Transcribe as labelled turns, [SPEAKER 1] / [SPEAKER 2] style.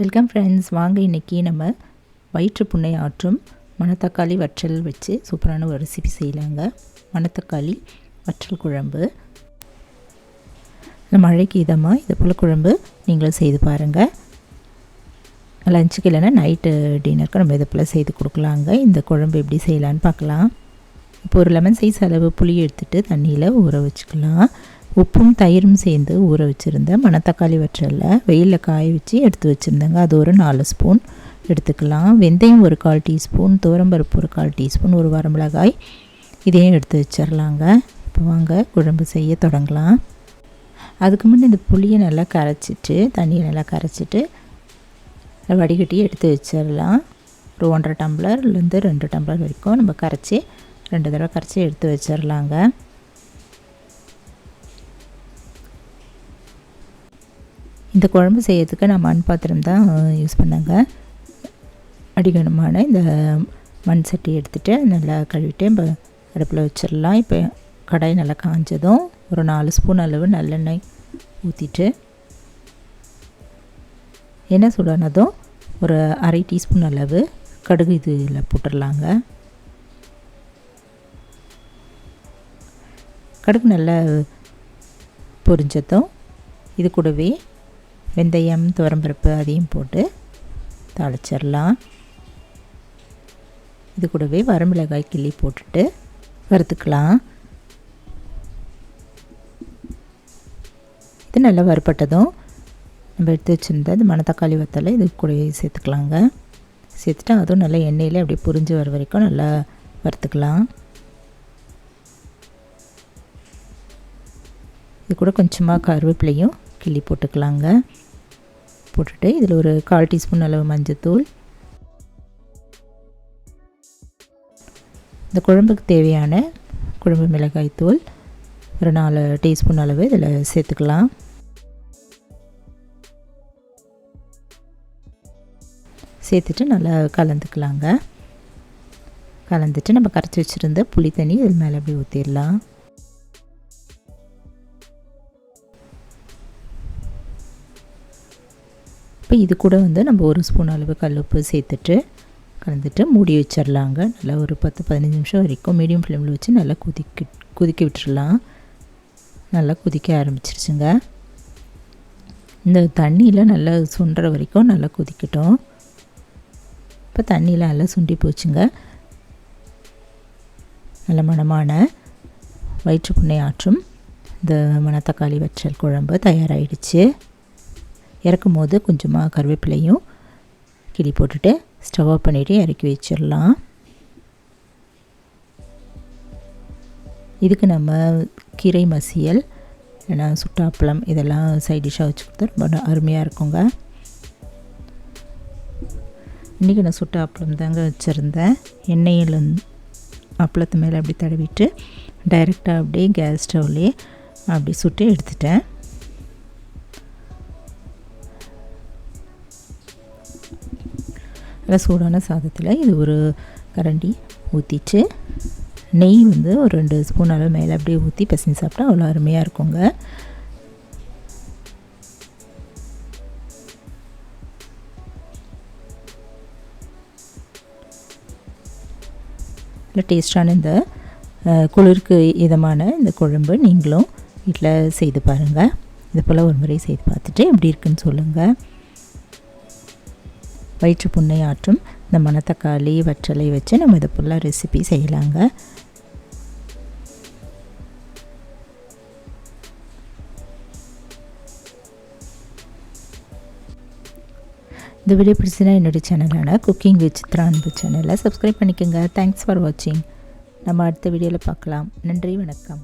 [SPEAKER 1] Welcome friends வாங்க இன்றைக்கி நம்ம வயிற்று புண்ணை ஆற்றும் மணத்தக்காளி வற்றல் வச்சு சூப்பரான ஒரு ரெசிபி செய்யலாங்க. மணத்தக்காளி வற்றல் குழம்பு. இந்த மழைக்கு இதமாக இது போல் குழம்பு நீங்களும் செய்து பாருங்கள் லஞ்சுக்கு இல்லைன்னா நைட்டு டின்னருக்கு நம்ம இதை போல் செய்து கொடுக்கலாங்க. இந்த குழம்பு எப்படி செய்யலான்னு பார்க்கலாம். இப்போ ஒரு லெமன் சைஸ் அளவு புளி எடுத்துகிட்டு தண்ணியில் ஊற வச்சுக்கலாம். உப்பும் தயிரும் சேர்ந்து ஊற வச்சுருந்தேன் மணத்தக்காளி வற்றலில் வெயிலில் காய வச்சு எடுத்து வச்சுருந்தேங்க. அது ஒரு நாலு ஸ்பூன். எடுத்துக்கலாம். வெந்தயம் ஒரு கால் டீஸ்பூன். துவரம்பருப்பு ஒரு கால் டீஸ்பூன். ஒரு வரமிளகாய் இதையும் எடுத்து வச்சிடலாங்க இப்போ வாங்க குழம்பு செய்ய தொடங்கலாம். அதுக்கு முன்னே இந்த புளியை நல்லா கரைச்சிட்டு தண்ணியை நல்லா கரைச்சிட்டு வடிகட்டி எடுத்து வச்சிடலாம் ஒரு ஒன்றரை டம்ளர்லேருந்து ரெண்டு டம்ளர் வரைக்கும் நம்ம கரைச்சி ரெண்டு தடவை கரைச்சி எடுத்து வச்சிடலாங்க இந்த குழம்பு செய்யறதுக்கு நான் மண் பாத்திரம் தான் யூஸ் பண்ணேங்க. அடிகனமான இந்த மண் சட்டி எடுத்துகிட்டு நல்லா கழுவிட்டு இப்போ அடுப்பில் வச்சிடலாம் இப்போ கடாய் நல்லா காஞ்சதும் ஒரு நாலு ஸ்பூன் அளவு நல்லெண்ணெய் ஊற்றிட்டு எண்ணெய் சூடானதும் ஒரு அரை டீஸ்பூன் அளவு கடுகு இதில் போட்டுடலாங்க கடுகு நல்லா பொரிஞ்சதும் இது கூடவே வெந்தயம் துவரம்பருப்பு அதையும் போட்டு தாளிச்சிடலாம். இது கூடவே வரமிளகாய் கிள்ளி போட்டுட்டு வறுத்துக்கலாம். இது நல்லா வறுப்பட்டதும் நம்ம எடுத்து வச்சுருந்த இந்த மணத்தக்காளி வத்தலை இது கூடவே சேர்த்துக்கலாங்க. சேர்த்துட்டு அதுவும் நல்லா எண்ணெயில் அப்படியே புரிஞ்சு வர வரைக்கும் நல்லா வறுத்துக்கலாம். இது கூட கொஞ்சமாக கருவேப்பிலையும் கிள்ளி போட்டுக்கலாங்க. போட்டுட்டு இதில் ஒரு கால் டீஸ்பூன் அளவு மஞ்சத்தூள். இந்த குழம்புக்கு தேவையான குழம்பு மிளகாய் தூள் ஒரு நாலு டீஸ்பூன் அளவு இதில் சேர்த்துக்கலாம். சேர்த்துட்டு நல்லா கலந்துக்கலாங்க. கலந்துட்டு நம்ம கரைச்சி வச்சுருந்த புளி தண்ணி இதில் மேலே அப்படியே ஊற்றிடலாம் இப்போ இது கூட வந்து நம்ம ஒரு ஸ்பூன் அளவு கல்லுப்பு சேர்த்துட்டு கலந்துட்டு மூடி வச்சிடலாங்க நல்லா ஒரு பத்து பதினஞ்சு நிமிஷம் வரைக்கும் மீடியம் ஃப்ளேமில் வச்சு நல்லா கொதிக்க கொதிக்க விட்டுடலாம் நல்லா கொதிக்க ஆரம்பிச்சிருச்சுங்க. இந்த தண்ணியில் நல்லா சுண்டுற வரைக்கும் நல்லா கொதிக்கட்டும். இப்போ தண்ணியில் நல்லா சுண்டி போச்சுங்க. நல்ல மணமான வயிற்று புண்ணை ஆற்றும். இந்த மணத்தக்காளி வற்றல் குழம்பு தயாராகிடுச்சு இறக்கும் போது கொஞ்சமாக கருவேப்பிலையும் கிளி போட்டுட்டு ஸ்டவ் ஆஃப் பண்ணிவிட்டு இறக்கி வச்சிடலாம். இதுக்கு நம்ம கீரை மசியல் ஏன்னா சுட்டாப்பழம் இதெல்லாம் சைட் டிஷ்ஷாக வச்சு கொடுத்தா ரொம்ப அருமையாக இருக்குங்க. இன்றைக்கி நான் சுட்ட அப்பளம் தாங்க வச்சுருந்தேன். எண்ணெயில் அப்பளத்து மேலே அப்படி தடவிட்டு டைரெக்டாக அப்படியே கேஸ் ஸ்டவ்லேயே அப்படி சுட்டு எடுத்துட்டேன். நல்லா சூடான சாதத்தில் இது ஒரு கரண்டி ஊற்றிட்டு நெய் வந்து ஒரு ரெண்டு ஸ்பூன் அளவு மேலே அப்படியே ஊற்றி பசங்க சாப்பிட்டா அவ்வளோ அருமையாக இருக்குங்க. இல்லை டேஸ்டான இந்த குளிருக்கு இதமான இந்த குழம்பு நீங்களும் வீட்டில் செய்து பாருங்கள் இது போல் ஒரு முறை செய்து பார்த்துட்டு எப்படி இருக்குன்னு சொல்லுங்கள் வயிற்று புண்ணை ஆற்றும் இந்த மணத்தக்காளி வற்றலை வச்சு நம்ம இதை ஃபுல்லாக ரெசிபி செய்யலாங்க. இந்த வீடியோ பிடிச்சதுன்னா என்னுடைய சேனலான குக்கிங் வித் சித்ரா அன்பு சேனலை சப்ஸ்கிரைப் பண்ணிக்கோங்க. தேங்க்ஸ் ஃபார் வாட்சிங் நம்ம அடுத்த வீடியோவில் பார்க்கலாம். நன்றி வணக்கம்.